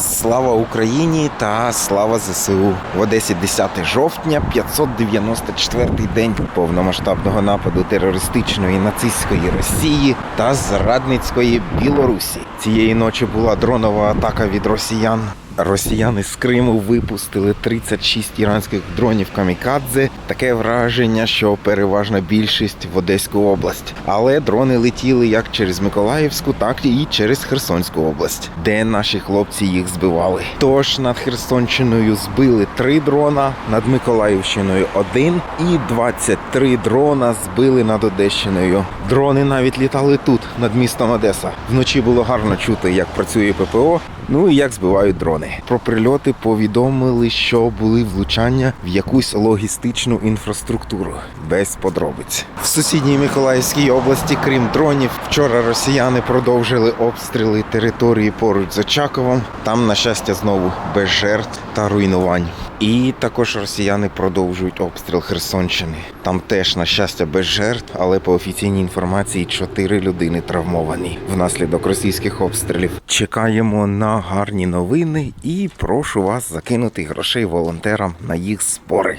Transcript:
Слава Україні та слава ЗСУ. В Одесі 10 жовтня, 594-й день повномасштабного нападу терористичної нацистської Росії та зрадницької Білорусі. Цієї ночі була дронова атака від росіян. Росіяни з Криму випустили 36 іранських дронів камікадзе. Таке враження, що переважна більшість в Одеську область. Але дрони летіли як через Миколаївську, так і через Херсонську область, де наші хлопці їх збивали. Тож над Херсонщиною збили три дрона, над Миколаївщиною один, і 23 дрона збили над Одещиною. Дрони навіть літали тут, над містом Одеса. Вночі було гарно чути, як працює ППО. Ну і як збивають дрони. Про прильоти повідомили, що були влучання в якусь логістичну інфраструктуру без подробиць. В сусідній Миколаївській області, крім дронів, вчора росіяни продовжили обстріли території поруч з Очаковом. Там, на щастя, знову без жертв та руйнувань. І також росіяни продовжують обстріл Херсонщини. Там теж, на щастя, без жертв, але по офіційній інформації чотири людини травмовані внаслідок російських обстрілів. Чекаємо на гарні новини і прошу вас закинути грошей волонтерам на їх збори.